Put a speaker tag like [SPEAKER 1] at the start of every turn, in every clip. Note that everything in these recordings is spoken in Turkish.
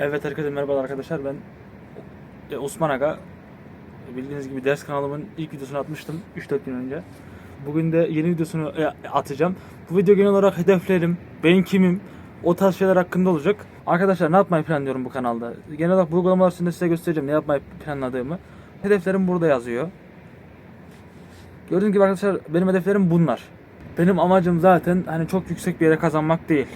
[SPEAKER 1] Evet herkese merhaba arkadaşlar. Ben e, Osman Aga. Bildiğiniz gibi ders kanalımın ilk videosunu atmıştım 3-4 gün önce. Bugün de yeni videosunu e, atacağım. Bu video genel olarak hedeflerim, ben kimim o tarz şeyler hakkında olacak. Arkadaşlar ne yapmayı planlıyorum bu kanalda? Genel olarak bu uygulamalar üstünde size göstereceğim ne yapmayı planladığımı. Hedeflerim burada yazıyor. Gördüğünüz gibi arkadaşlar benim hedeflerim bunlar. Benim amacım zaten hani çok yüksek bir yere kazanmak değil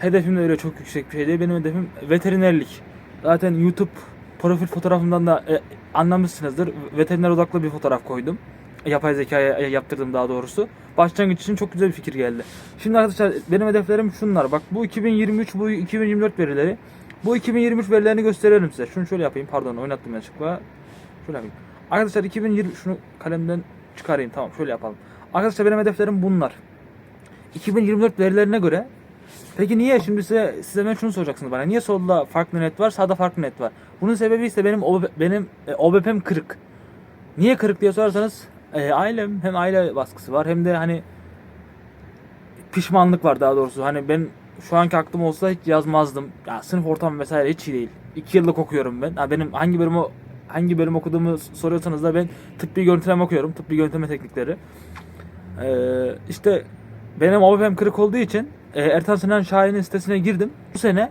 [SPEAKER 1] Hedefim de öyle çok yüksek bir şey değil. Benim hedefim veterinerlik. Zaten YouTube profil fotoğrafımdan da e, anlamışsınızdır. Veteriner odaklı bir fotoğraf koydum. Yapay zekaya e, yaptırdım daha doğrusu. Başlangıç için çok güzel bir fikir geldi. Şimdi arkadaşlar benim hedeflerim şunlar. Bak bu 2023, bu 2024 verileri. Bu 2023 verilerini gösterelim size. Şunu şöyle yapayım. Pardon oynattım yanlışlıkla. Şöyle yapayım. Arkadaşlar 2020 şunu kalemden çıkarayım. Tamam şöyle yapalım. Arkadaşlar benim hedeflerim bunlar. 2024 verilerine göre Peki niye şimdi size size ben şunu soracaksınız bana. Niye solda farklı net var, sağda farklı net var? Bunun sebebi ise benim OB, benim e, OBP'm kırık. Niye kırık diye sorarsanız e, ailem hem aile baskısı var hem de hani pişmanlık var daha doğrusu. Hani ben şu anki aklım olsa hiç yazmazdım. Ya sınıf ortamı vesaire hiç iyi değil. 2 yıllık okuyorum ben. Ha, benim hangi bölümü hangi bölüm okuduğumu soruyorsanız da ben tıbbi görüntüleme okuyorum. Tıbbi görüntüleme teknikleri. Ee, işte benim OBP'm kırık olduğu için e, Ertan Sinan Şahin'in sitesine girdim. Bu sene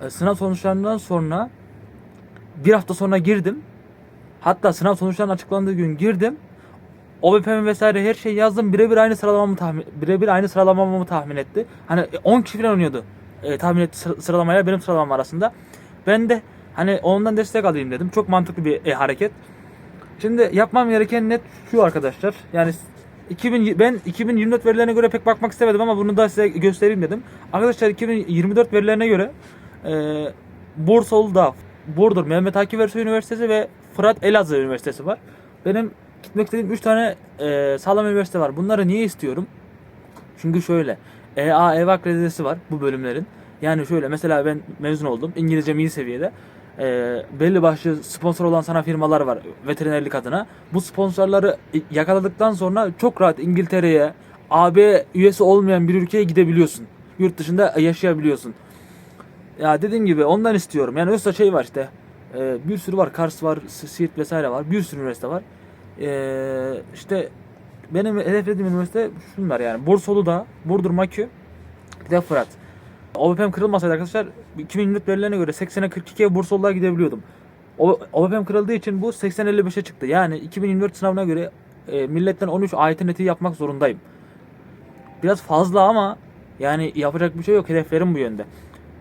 [SPEAKER 1] e, sınav sonuçlarından sonra bir hafta sonra girdim. Hatta sınav sonuçlarının açıklandığı gün girdim. OBP'mi vesaire her şeyi yazdım. Birebir aynı sıralamamı tahmin birebir aynı sıralamamı tahmin etti. Hani e, 10 kişi falan oynuyordu. E, tahmin etti sıra- sıralamayla benim sıralamam arasında. Ben de hani ondan destek alayım dedim. Çok mantıklı bir e, hareket. Şimdi yapmam gereken net şu arkadaşlar. Yani 2000 ben 2024 verilerine göre pek bakmak istemedim ama bunu da size göstereyim dedim. Arkadaşlar 2024 verilerine göre e, Bursa'da Burdur Mehmet Akif Ersoy Üniversitesi ve Fırat Elazığ Üniversitesi var. Benim gitmek istediğim 3 tane e, sağlam üniversite var. Bunları niye istiyorum? Çünkü şöyle EA EVA akreditesi var bu bölümlerin. Yani şöyle mesela ben mezun oldum. İngilizcem iyi seviyede. Ee, belli başlı sponsor olan sana firmalar var veterinerlik adına. Bu sponsorları yakaladıktan sonra çok rahat İngiltere'ye, AB üyesi olmayan bir ülkeye gidebiliyorsun. Yurt dışında yaşayabiliyorsun. Ya dediğim gibi ondan istiyorum. Yani yoksa şey var işte. e, bir sürü var. Kars var, Siirt vesaire var. Bir sürü üniversite var. Ee, işte benim hedeflediğim üniversite şunlar yani. Bursolu'da, Burdur Makü, bir de Fırat. OBP'm kırılmasaydı arkadaşlar 2024 verilerine göre 80'e 42'ye Bursolu'ya gidebiliyordum. O- OBP'm kırıldığı için bu 80-55'e çıktı. Yani 2024 sınavına göre e, milletten 13 AYT neti yapmak zorundayım. Biraz fazla ama yani yapacak bir şey yok. Hedeflerim bu yönde.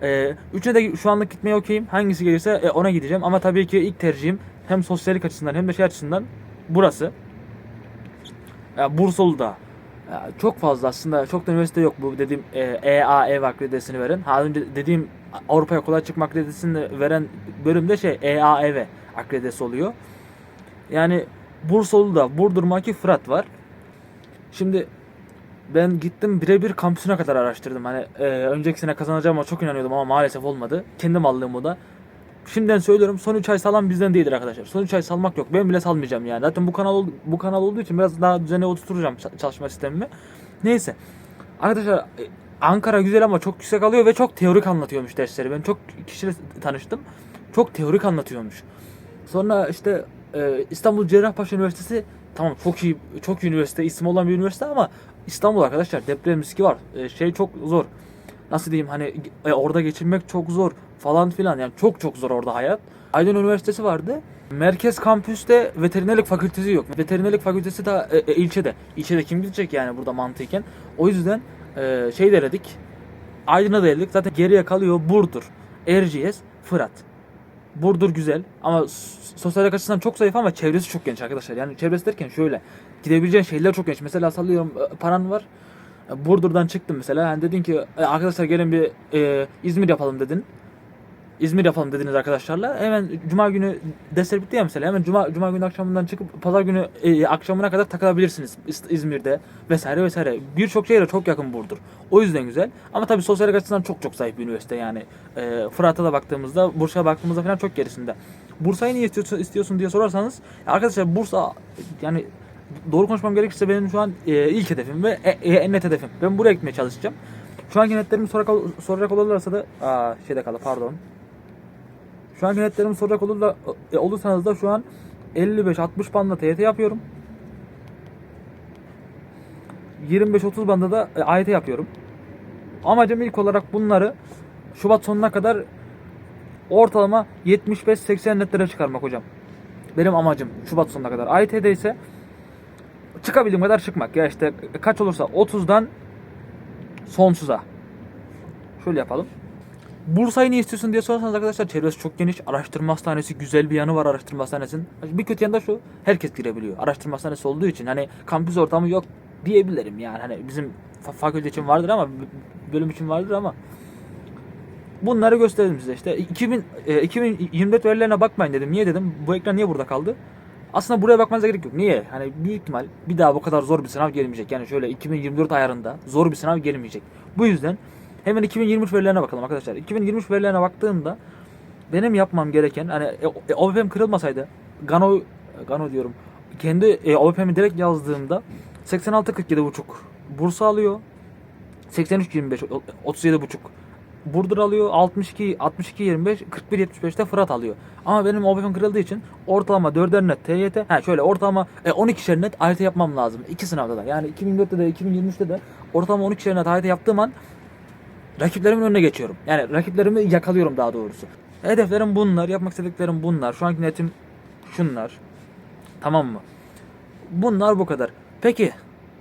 [SPEAKER 1] Ee, üçüne de şu anlık gitmeye okeyim. Hangisi gelirse e, ona gideceğim. Ama tabii ki ilk tercihim hem sosyallik açısından hem de şey açısından burası. Ya Bursolu'da. Ya çok fazla aslında çok da üniversite yok bu dediğim e, EAEV akreditesini veren. Ha önce dediğim Avrupa'ya kolay çıkma akreditesini veren bölümde şey EAEV akreditesi oluyor. Yani Bursolu'da Burdur Maki Fırat var. Şimdi ben gittim birebir kampüsüne kadar araştırdım. Hani e, önceki sene kazanacağıma çok inanıyordum ama maalesef olmadı. Kendim aldığım o da. Şimdiden söylüyorum son 3 ay salan bizden değildir arkadaşlar. Son 3 ay salmak yok. Ben bile salmayacağım yani. Zaten bu kanal bu kanal olduğu için biraz daha düzene oturtacağım ça- çalışma sistemimi. Neyse. Arkadaşlar e, Ankara güzel ama çok yüksek alıyor ve çok teorik anlatıyormuş dersleri. Ben çok kişiyle tanıştım. Çok teorik anlatıyormuş. Sonra işte e, İstanbul Cerrahpaşa Üniversitesi tamam çok iyi çok iyi üniversite, ismi olan bir üniversite ama İstanbul arkadaşlar deprem riski var. E, şey çok zor. Nasıl diyeyim hani e, orada geçirmek çok zor falan filan yani çok çok zor orada hayat. Aydın Üniversitesi vardı. Merkez kampüste veterinerlik fakültesi yok. Veterinerlik fakültesi de e, e, ilçede. İlçede kim gidecek yani burada mantıken. O yüzden e, şey denedik. Aydın'a denedik. Zaten geriye kalıyor Burdur, Erciyes, Fırat. Burdur güzel ama sosyal açısından çok zayıf ama çevresi çok geniş arkadaşlar. Yani çevresi derken şöyle gidebileceğin şehirler çok geniş. Mesela sallıyorum e, paran var. Burdur'dan çıktın mesela. Yani dedin ki "E, arkadaşlar gelin bir e, İzmir yapalım dedin. İzmir yapalım dediniz arkadaşlarla. Hemen cuma günü dersler bitti ya mesela. Hemen cuma cuma günü akşamından çıkıp pazar günü e, akşamına kadar takılabilirsiniz İz- İzmir'de vesaire vesaire. Birçok şehre çok yakın Burdur. O yüzden güzel. Ama tabii sosyal açısından çok çok zayıf bir üniversite yani. E, Fırat'a da baktığımızda, Bursa'ya baktığımızda falan çok gerisinde. Bursa'yı niye istiyorsun, istiyorsun diye sorarsanız arkadaşlar Bursa yani doğru konuşmam gerekirse benim şu an e, ilk hedefim ve e, e, en net hedefim. Ben buraya gitmeye çalışacağım. Şu anki netlerimi soracak, soracak olurlarsa da aa, şeyde kaldı pardon. Şu anki netlerimi soracak olur da, e, olursanız da şu an 55-60 bandla TYT yapıyorum. 25-30 banda da e, AYT yapıyorum. Amacım ilk olarak bunları Şubat sonuna kadar ortalama 75-80 netlere çıkarmak hocam. Benim amacım Şubat sonuna kadar. AYT'de ise çıkabildiğim kadar çıkmak. Ya işte kaç olursa 30'dan sonsuza. Şöyle yapalım. Bursa'yı niye istiyorsun diye sorarsanız arkadaşlar çevresi çok geniş. Araştırma hastanesi güzel bir yanı var araştırma hastanesinin. Bir kötü yanı da şu herkes girebiliyor. Araştırma hastanesi olduğu için hani kampüs ortamı yok diyebilirim yani. Hani bizim fa- fakülte için vardır ama bölüm için vardır ama bunları gösterdim size işte. 2000, e, 2024 verilerine bakmayın dedim. Niye dedim? Bu ekran niye burada kaldı? Aslında buraya bakmanıza gerek yok. Niye? Hani büyük ihtimal bir daha bu kadar zor bir sınav gelmeyecek. Yani şöyle 2024 ayarında zor bir sınav gelmeyecek. Bu yüzden hemen 2023 verilerine bakalım arkadaşlar. 2023 verilerine baktığımda benim yapmam gereken hani e, e, OBP'm kırılmasaydı Gano Gano diyorum. Kendi e, OBP'mi direkt yazdığımda 86 47 buçuk Bursa alıyor. 83 25 37 buçuk Burdur alıyor 62 62 25 41 75'te Fırat alıyor. Ama benim OBP'm kırıldığı için ortalama 4'er net TYT. Ha şöyle ortalama e, 12'şer net AYT yapmam lazım. iki sınavda da. Yani 2004'te de 2023'te de ortalama 12'şer net AYT yaptığım an rakiplerimin önüne geçiyorum. Yani rakiplerimi yakalıyorum daha doğrusu. Hedeflerim bunlar, yapmak istediklerim bunlar. Şu anki netim şunlar. Tamam mı? Bunlar bu kadar. Peki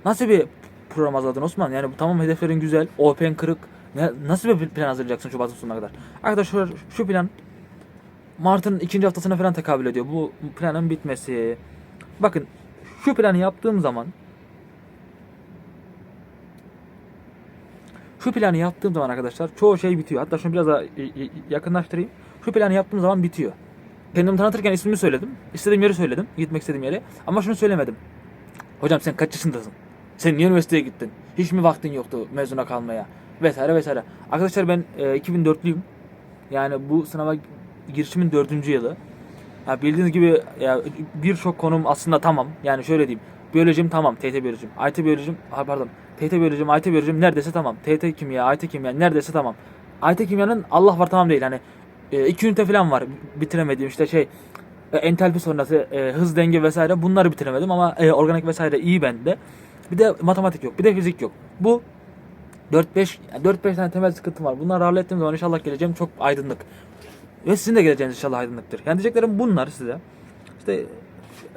[SPEAKER 1] nasıl bir program hazırladın Osman? Yani tamam hedeflerin güzel, OP'n kırık. Ne, nasıl bir plan hazırlayacaksın Şubat'ın sonuna kadar? Arkadaşlar şu plan Mart'ın ikinci haftasına falan tekabül ediyor. Bu planın bitmesi. Bakın şu planı yaptığım zaman şu planı yaptığım zaman arkadaşlar çoğu şey bitiyor. Hatta şunu biraz daha yakınlaştırayım. Şu planı yaptığım zaman bitiyor. Kendimi tanıtırken ismimi söyledim. İstediğim yeri söyledim. Gitmek istediğim yere. Ama şunu söylemedim. Hocam sen kaç yaşındasın? Sen niye üniversiteye gittin? Hiç mi vaktin yoktu mezuna kalmaya? Vesaire vesaire. Arkadaşlar ben e, 2004'lüyüm. Yani bu sınava girişimin dördüncü yılı. Ya bildiğiniz gibi ya birçok konum aslında tamam. Yani şöyle diyeyim. Biyolojim tamam. TT biyolojim. IT biyolojim. Ha, pardon. TT biyolojim, IT biyolojim neredeyse tamam. TT kimya, IT kimya neredeyse tamam. IT kimyanın Allah var tamam değil. Hani e, iki ünite falan var bitiremediğim işte şey e, entalpi sonrası e, hız denge vesaire bunları bitiremedim ama e, organik vesaire iyi bende. Bir de matematik yok. Bir de fizik yok. Bu 4-5 yani 4-5 tane temel sıkıntım var. Bunları hallettiğim zaman inşallah geleceğim çok aydınlık. Ve sizin de geleceğiniz inşallah aydınlıktır. Yani diyeceklerim bunlar size. İşte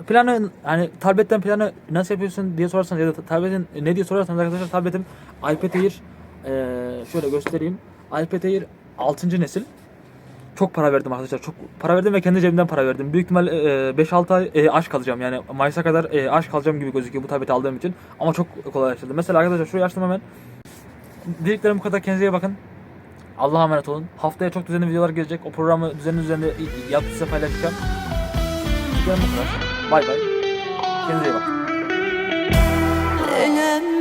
[SPEAKER 1] planı hani tabletten planı nasıl yapıyorsun diye sorarsanız ya da tabletin ne diye sorarsanız arkadaşlar tabletim iPad Air eee, şöyle göstereyim. iPad Air 6. nesil. Çok para verdim arkadaşlar. Çok para verdim ve kendi cebimden para verdim. Büyük ihtimal 5-6 ay e, aç kalacağım. Yani Mayıs'a kadar e, aç kalacağım gibi gözüküyor bu tableti aldığım için. Ama çok kolaylaştırdı. Mesela arkadaşlar şurayı açtım hemen. Dediklerim bu kadar. Kendinize iyi bakın. Allah'a emanet olun. Haftaya çok düzenli videolar gelecek. O programı düzenli düzenli yapıp size paylaşacağım. Bu kadar. Bay bay. Kendinize iyi bakın.
[SPEAKER 2] Elem